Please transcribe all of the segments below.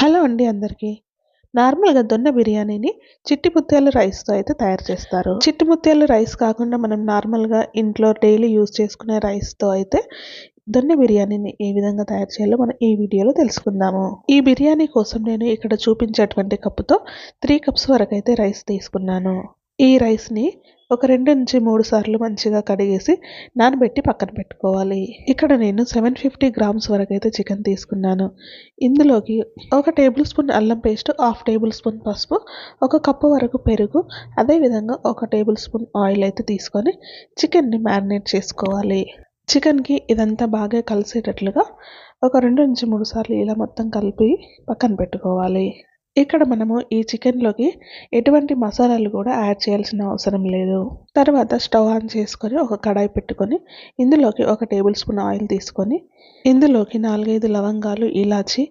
Hello అండి అందరికీ. నార్మల్గా దొన్న బిర్యానీని చిట్టి ముత్యాల రైస్తో అయితే తయారు చేస్తారు. చిట్టి ముత్యాల రైస్ కాకుండా మనం నార్మల్గా ఇంట్లో డైలీ యూజ్ చేసుకునే రైస్తో అయితే దొన్న బిర్యానీని ఏ విధంగా తయారు చేయాలో మనం ఈ వీడియోలో తెలుసుకుందాము. ఈ బిర్యానీ కోసం నేను ఇక్కడ చూపించేటువంటి కప్పుతో త్రీ కప్స్ వరకు అయితే రైస్ తీసుకున్నాను. ఈ రైస్ని ఒక రెండు నుంచి మూడు సార్లు మంచిగా కడిగేసి నానబెట్టి పక్కన పెట్టుకోవాలి. ఇక్కడ నేను సెవెన్ ఫిఫ్టీ గ్రామ్స్ వరకు అయితే చికెన్ తీసుకున్నాను. ఇందులోకి ఒక టేబుల్ స్పూన్ అల్లం పేస్ట్ హాఫ్ టేబుల్ స్పూన్ పసుపు ఒక కప్పు వరకు పెరుగు అదేవిధంగా ఒక టేబుల్ స్పూన్ ఆయిల్ అయితే తీసుకొని చికెన్ని మ్యారినేట్ చేసుకోవాలి. చికెన్కి ఇదంతా బాగా కలిసేటట్లుగా ఒక రెండు నుంచి మూడు సార్లు ఇలా మొత్తం కలిపి పక్కన పెట్టుకోవాలి. ఇక్కడ మనము ఈ చికెన్లోకి ఎటువంటి మసాలాలు కూడా యాడ్ చేయాల్సిన అవసరం లేదు. తర్వాత స్టవ్ ఆన్ చేసుకొని ఒక కడాయి పెట్టుకొని ఇందులోకి ఒక టేబుల్ స్పూన్ ఆయిల్ తీసుకొని ఇందులోకి నాలుగైదు లవంగాలు ఇలాచి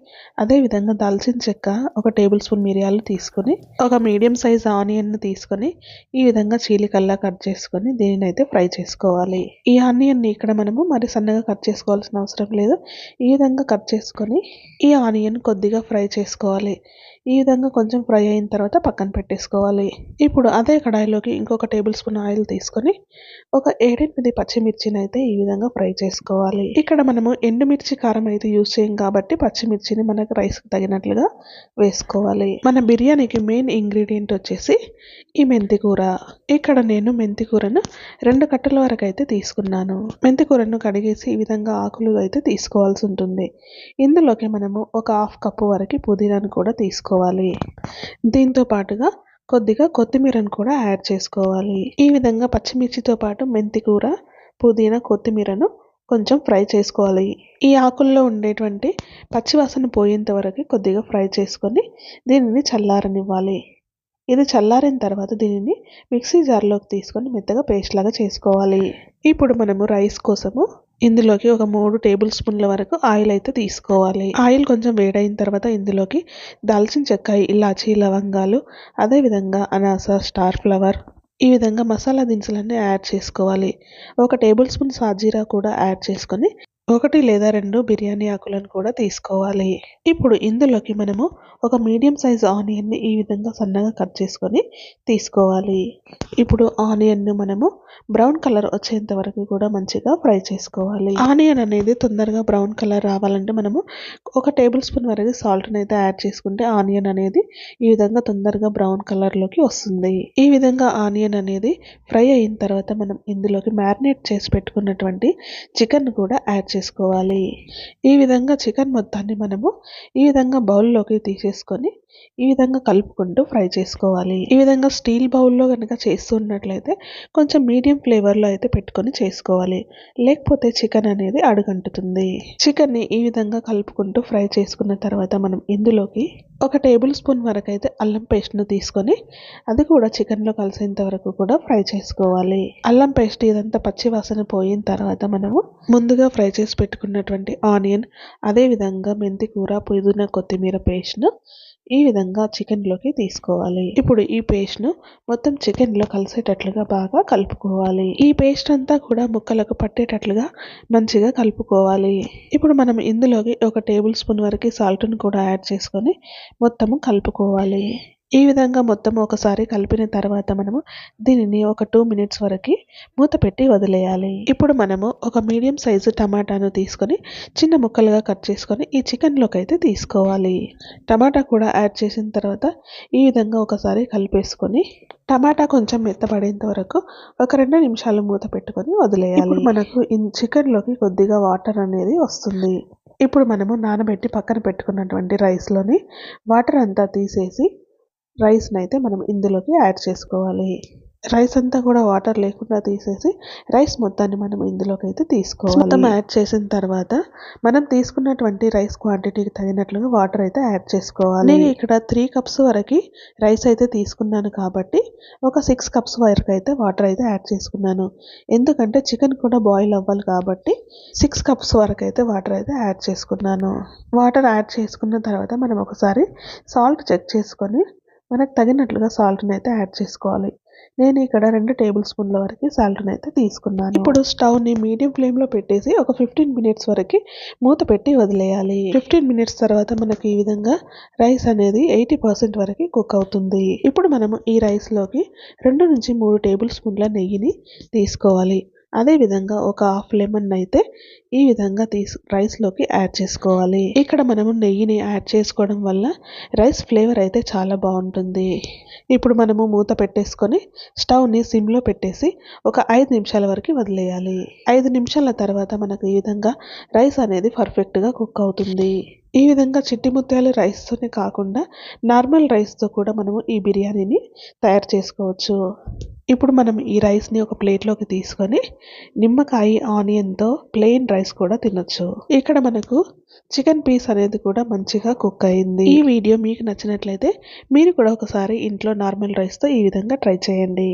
అదేవిధంగా దాల్చిన చెక్క ఒక టేబుల్ స్పూన్ మిరియాలు తీసుకొని ఒక మీడియం సైజ్ ఆనియన్ తీసుకొని ఈ విధంగా చీలికల్లా కట్ చేసుకొని దీనిని అయితే ఫ్రై చేసుకోవాలి. ఈ ఆనియన్ని ఇక్కడ మనము మరి సన్నగా కట్ చేసుకోవాల్సిన అవసరం లేదు. ఈ విధంగా కట్ చేసుకొని ఈ ఆనియన్ కొద్దిగా ఫ్రై చేసుకోవాలి. ఈ విధంగా కొంచెం ఫ్రై అయిన తర్వాత పక్కన పెట్టేసుకోవాలి. ఇప్పుడు అదే కడాయిలోకి ఇంకొక టేబుల్ స్పూన్ ఆయిల్ తీసుకొని ఒక ఏడెనిమిది పచ్చిమిర్చిని అయితే ఈ విధంగా ఫ్రై చేసుకోవాలి. ఇక్కడ మనము ఎండుమిర్చి కారం అయితే యూజ్ చేయం కాబట్టి పచ్చిమిర్చిని మనకు రైస్కి తగినట్లుగా వేసుకోవాలి. మన బిర్యానీకి మెయిన్ ఇంగ్రీడియంట్ వచ్చేసి ఈ మెంతికూర. ఇక్కడ నేను మెంతి కూరను రెండు కట్టల వరకు అయితే తీసుకున్నాను. మెంతి కూరను కడిగేసి ఈ విధంగా ఆకులు అయితే తీసుకోవాల్సి ఉంటుంది. ఇందులోకి మనము ఒక హాఫ్ కప్పు వరకు పుదీనాను కూడా తీసుకోవాలి. దీంతో పాటుగా కొద్దిగా కొత్తిమీరను కూడా యాడ్ చేసుకోవాలి. ఈ విధంగా పచ్చిమిర్చితో పాటు మెంతి కూర పుదీనా కొత్తిమీరను కొంచెం ఫ్రై చేసుకోవాలి. ఈ ఆకుల్లో ఉండేటువంటి పచ్చివాసన పోయేంత వరకు కొద్దిగా ఫ్రై చేసుకొని దీనిని చల్లారనివ్వాలి. ఇది చల్లారిన తర్వాత దీనిని మిక్సీ జార్లోకి తీసుకొని మెత్తగా పేస్ట్ లాగా చేసుకోవాలి. ఇప్పుడు మనము రైస్ కోసము ఇందులోకి ఒక మూడు టేబుల్ స్పూన్ల వరకు ఆయిల్ అయితే తీసుకోవాలి. ఆయిల్ కొంచెం వేడైన తర్వాత ఇందులోకి దాల్చిన చెక్క ఇలాచి లవంగాలు అదేవిధంగా అనాస స్టార్ ఫ్లవర్ ఈ విధంగా మసాలా దినుసులన్నీ యాడ్ చేసుకోవాలి. ఒక టేబుల్ స్పూన్ సాజీరా కూడా యాడ్ చేసుకొని ఒకటి లేదా రెండు బిర్యానీ ఆకులను కూడా తీసుకోవాలి. ఇప్పుడు ఇందులోకి మనము ఒక మీడియం సైజ్ ఆనియన్ని ఈ విధంగా సన్నగా కట్ చేసుకొని తీసుకోవాలి. ఇప్పుడు ఆనియన్ను మనము బ్రౌన్ కలర్ వచ్చేంత వరకు కూడా మంచిగా ఫ్రై చేసుకోవాలి. ఆనియన్ అనేది తొందరగా బ్రౌన్ కలర్ రావాలంటే మనము ఒక టేబుల్ స్పూన్ వరకు సాల్ట్ని అయితే యాడ్ చేసుకుంటే ఆనియన్ అనేది ఈ విధంగా తొందరగా బ్రౌన్ కలర్లోకి వస్తుంది. ఈ విధంగా ఆనియన్ అనేది ఫ్రై అయిన తర్వాత మనం ఇందులోకి మ్యారినేట్ చేసి పెట్టుకున్నటువంటి చికెన్ కూడా యాడ్ చేసుకోవాలి ఈ విధంగా చికెన్ మొత్తాన్ని మనము ఈ విధంగా బౌల్లోకి తీసేసుకొని ఈ విధంగా కలుపుకుంటూ ఫ్రై చేసుకోవాలి. ఈ విధంగా స్టీల్ బౌల్లో కనుక చేస్తున్నట్లయితే కొంచెం మీడియం ఫ్లేవర్లో అయితే పెట్టుకొని చేసుకోవాలి. లేకపోతే చికెన్ అనేది అడుగంటుతుంది. చికెన్ని ఈ విధంగా కలుపుకుంటూ ఫ్రై చేసుకున్న తర్వాత మనం ఇందులోకి ఒక టేబుల్ స్పూన్ వరకు అయితే అల్లం పేస్ట్ను తీసుకొని అది కూడా చికెన్లో కలిసేంత వరకు కూడా ఫ్రై చేసుకోవాలి. అల్లం పేస్ట్ ఇదంతా పచ్చి వాసన పోయిన తర్వాత మనము ముందుగా ఫ్రై చేసి పెట్టుకున్నటువంటి ఆనియన్ అదేవిధంగా మెంతి కూర పుదీనా కొత్తిమీర పేస్ట్ను ఈ విధంగా చికెన్లోకి తీసుకోవాలి. ఇప్పుడు ఈ పేస్ట్ను మొత్తం చికెన్లో కలిసేటట్లుగా బాగా కలుపుకోవాలి. ఈ పేస్ట్ అంతా కూడా ముక్కలకు పట్టేటట్లుగా మంచిగా కలుపుకోవాలి. ఇప్పుడు మనం ఇందులోకి ఒక టేబుల్ స్పూన్ వరకు సాల్ట్ను కూడా యాడ్ చేసుకొని మొత్తము కలుపుకోవాలి. ఈ విధంగా మొత్తం ఒకసారి కలిపిన తర్వాత మనము దీనిని ఒక టూ మినిట్స్ వరకు మూత పెట్టి వదిలేయాలి. ఇప్పుడు మనము ఒక మీడియం సైజు టమాటాను తీసుకొని చిన్న ముక్కలుగా కట్ చేసుకొని ఈ చికెన్లోకి అయితే తీసుకోవాలి. టమాటా కూడా యాడ్ చేసిన తర్వాత ఈ విధంగా ఒకసారి కలిపేసుకొని టమాటా కొంచెం మెత్తపడేంత వరకు ఒక రెండు నిమిషాలు మూత పెట్టుకొని వదిలేయాలి. మనకు చికెన్లోకి కొద్దిగా వాటర్ అనేది వస్తుంది. ఇప్పుడు మనము నానబెట్టి పక్కన పెట్టుకున్నటువంటి రైస్లోని వాటర్ అంతా తీసేసి రైస్ని అయితే మనం ఇందులోకి యాడ్ చేసుకోవాలి. రైస్ అంతా కూడా వాటర్ లేకుండా తీసేసి రైస్ మొత్తాన్ని మనం ఇందులోకి అయితే తీసుకోవాలి. మొత్తం యాడ్ చేసిన తర్వాత మనం తీసుకున్నటువంటి రైస్ క్వాంటిటీకి తగినట్లుగా వాటర్ అయితే యాడ్ చేసుకోవాలి. నేను ఇక్కడ త్రీ కప్స్ వరకు రైస్ అయితే తీసుకున్నాను కాబట్టి ఒక సిక్స్ కప్స్ వరకు అయితే వాటర్ అయితే యాడ్ చేసుకున్నాను. ఎందుకంటే చికెన్ కూడా బాయిల్ అవ్వాలి కాబట్టి సిక్స్ కప్స్ వరకు అయితే వాటర్ అయితే యాడ్ చేసుకున్నాను. వాటర్ యాడ్ చేసుకున్న తర్వాత మనం ఒకసారి సాల్ట్ చెక్ చేసుకొని మనకు తగినట్లుగా సాల్ట్ని అయితే యాడ్ చేసుకోవాలి. నేను ఇక్కడ రెండు టేబుల్ స్పూన్ల వరకు సాల్ట్ని అయితే తీసుకున్నాను. ఇప్పుడు స్టవ్ని మీడియం ఫ్లేమ్లో పెట్టేసి ఒక ఫిఫ్టీన్ మినిట్స్ వరకు మూత పెట్టి వదిలేయాలి. ఫిఫ్టీన్ మినిట్స్ తర్వాత మనకి ఈ విధంగా రైస్ అనేది ఎయిటీ పర్సెంట్ వరకు కుక్ అవుతుంది. ఇప్పుడు మనము ఈ రైస్లోకి రెండు నుంచి మూడు టేబుల్ స్పూన్ల నెయ్యిని తీసుకోవాలి. అదే విధంగా ఒక హాఫ్ లెమన్ అయితే ఈ విధంగా తీసు రైస్లోకి యాడ్ చేసుకోవాలి. ఇక్కడ మనము నెయ్యిని యాడ్ చేసుకోవడం వల్ల రైస్ ఫ్లేవర్ అయితే చాలా బాగుంటుంది. ఇప్పుడు మనము మూత పెట్టేసుకొని స్టవ్ని సిమ్లో పెట్టేసి ఒక ఐదు నిమిషాల వరకు వదిలేయాలి. ఐదు నిమిషాల తర్వాత మనకు ఈ విధంగా రైస్ అనేది పర్ఫెక్ట్గా కుక్ అవుతుంది. ఈ విధంగా చిట్టి ముత్యాలు రైస్తోనే కాకుండా నార్మల్ రైస్తో కూడా మనము ఈ బిర్యానీని తయారు చేసుకోవచ్చు. ఇప్పుడు మనం ఈ రైస్ని ఒక ప్లేట్లోకి తీసుకొని నిమ్మకాయ ఆనియన్తో ప్లెయిన్ రైస్ కూడా తినొచ్చు. ఇక్కడ మనకు చికెన్ పీస్ అనేది కూడా మంచిగా కుక్ అయింది. ఈ వీడియో మీకు నచ్చినట్లయితే మీరు కూడా ఒకసారి ఇంట్లో నార్మల్ రైస్తో ఈ విధంగా ట్రై చేయండి.